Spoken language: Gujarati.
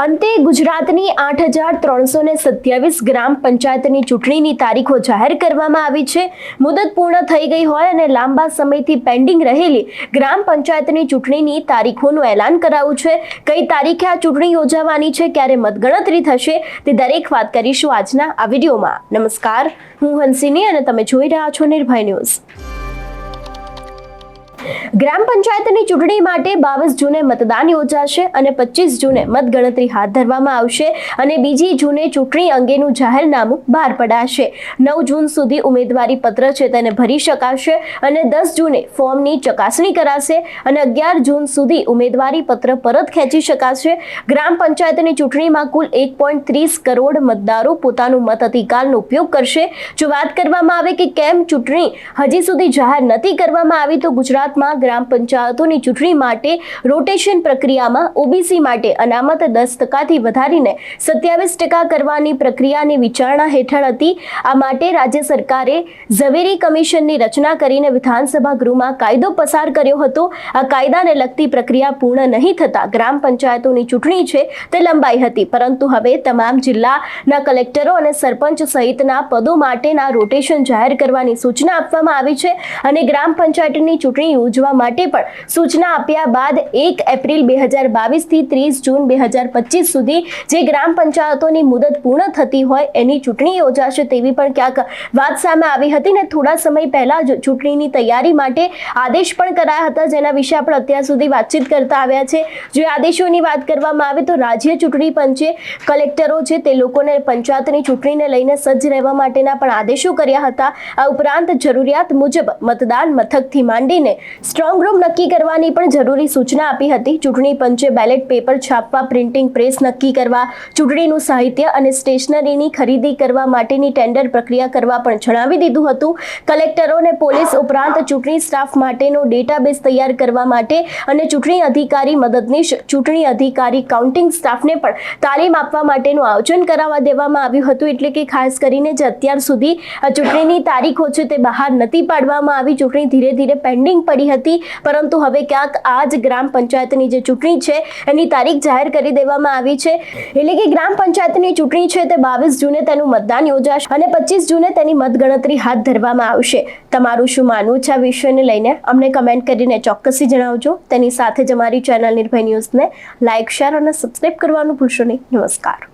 અંતે ગુજરાતની આઠ હજાર ત્રણસો ને સત્યાવીસ ગ્રામ પંચાયતની ચૂંટણીની તારીખો જાહેર કરવામાં આવી છે. મુદત પૂર્ણ થઈ ગઈ હોય અને લાંબા સમયથી પેન્ડિંગ રહેલી ગ્રામ પંચાયતની ચૂંટણીની તારીખોનું એલાન કરાયું છે. કઈ તારીખે આ ચૂંટણી યોજાવાની છે, ક્યારે મતગણતરી થશે, તે દરેક વાત કરીશું આજના આ વિડીયોમાં. નમસ્કાર, હું હંસિની અને તમે જોઈ રહ્યા છો નિર્ભય ન્યૂઝ. ગ્રામ પંચાયતની ચૂંટણી માટે બાવીસ જૂને મતદાન યોજાશે અને પચીસ જૂને મતગણતરી હાથ ધરવામાં આવશે અને બીજી જૂને ચૂંટણી અંગેનું જાહેરનામું બહાર પડાશે. નવ જૂન સુધી ઉમેદવારી પત્ર છે તેને ભરી શકાશે અને દસ જૂને ફોર્મની ચકાસણી કરાશે અને અગિયાર જૂન સુધી ઉમેદવારી પત્ર પરત ખેંચી શકાશે. ગ્રામ પંચાયતની ચૂંટણીમાં કુલ એક પોઈન્ટ ત્રીસ કરોડ મતદારો પોતાનું મત અધિકારનો ઉપયોગ કરશે. જો વાત કરવામાં આવે કે કેમ ચૂંટણી હજી સુધી જાહેર નથી કરવામાં આવી, તો ગુજરાતમાં ગ્રામ પંચાયતોની ચૂંટણી માટે રોટેશન પ્રક્રિયામાં ઓબીસી માટે અનામત દસ ટકાથી વધારીને સત્યાવીસ ટકા કરવાની પ્રક્રિયાની વિચારણા હેઠળ હતી. આ માટે રાજ્ય સરકારે ઝવેરી કમિશનની રચના કરીને વિધાનસભા ગૃહમાં કાયદો પસાર કર્યો હતો. આ કાયદાને લગતી પ્રક્રિયા પૂર્ણ નહીં થતા ગ્રામ પંચાયતોની ચૂંટણી છે તે લંબાઈ હતી. પરંતુ હવે તમામ જિલ્લાના કલેક્ટરો અને સરપંચ સહિતના પદો માટેના રોટેશન જાહેર કરવાની સૂચના આપવામાં આવી છે અને ગ્રામ પંચાયતની ચૂંટણી યોજવા માટે પણ સૂચના આપ્યા બાદ એક એપ્રિલ બે હજાર બાવીસથી ત્રીસ જૂન બે હજાર પચીસ સુધી જે ગ્રામ પંચાયતોની મુદત પૂર્ણ થતી હોય એની ચૂંટણી યોજાશે તેવી પણ ક્યાંક વાત સામે આવી હતી ને થોડા સમય પહેલા જ ચૂંટણીની તૈયારી માટે આદેશ પણ કરાયા હતા, જેના વિશે આપણે અત્યાર સુધી વાતચીત કરતા આવ્યા છે. જે આદેશોની વાત કરવામાં આવે તો રાજ્ય ચૂંટણી પંચે કલેક્ટરો છે તે લોકોને પંચાયતની ચૂંટણીને લઈને સજ્જ રહેવા માટેના પણ આદેશો કર્યા હતા. આ ઉપરાંત જરૂરિયાત મુજબ મતદાન મથકથી માંડીને સ્ટ્રોંગ રૂમ નક્કી કરવાની પણ જરૂરી સૂચના આપી હતી. ચૂંટણી પંચે બેલેટ પેપર છાપવા, પ્રિન્ટિંગ પ્રેસ નક્કી કરવા, ચૂંટણીનું સાહિત્ય અને સ્ટેશનરીની ખરીદી કરવા માટેની ટેન્ડર પ્રક્રિયા કરવા પણ જણાવી દીધું હતું. કલેક્ટરોને પોલીસ ઉપરાંત ચૂંટણી સ્ટાફ માટેનો ડેટાબેઝ તૈયાર કરવા માટે અને ચૂંટણી અધિકારી મદદનીશ ચૂંટણી અધિકારી કાઉન્ટિંગ સ્ટાફને પણ તાલીમ આપવા માટેનું આયોજન કરાવવા દેવામાં આવ્યું હતું. એટલે કે ખાસ કરીને જે અત્યાર સુધી ચૂંટણીની તારીખો છે તે બહાર નથી પાડવામાં આવી. ચૂંટણી ધીરે ધીરે પેન્ડિંગ પડી હતી. પરંતુ હવે ક્યાંક આ જ ગ્રામ પંચાયતની જે ચૂંટણી છે, એની તારીખ જાહેર કરી દેવામાં આવી છે. એટલે કે ગ્રામ પંચાયતની ચૂંટણી છે તે બાવીસ જૂને તેનું મતદાન યોજાશે અને પચીસ જૂને તેની મતગણતરી હાથ ધરવામાં આવશે. તમારું શું માનવું છે આ વિષયને લઈને? અમને કમેન્ટ કરીને ચોક્કસથી જણાવજો. તેની સાથે જ અમારી ચેનલ નિર્ભય ન્યૂઝને લાઇક શેર અને સબસ્ક્રાઇબ કરવાનું ભૂલશો નહીં. નમસ્કાર.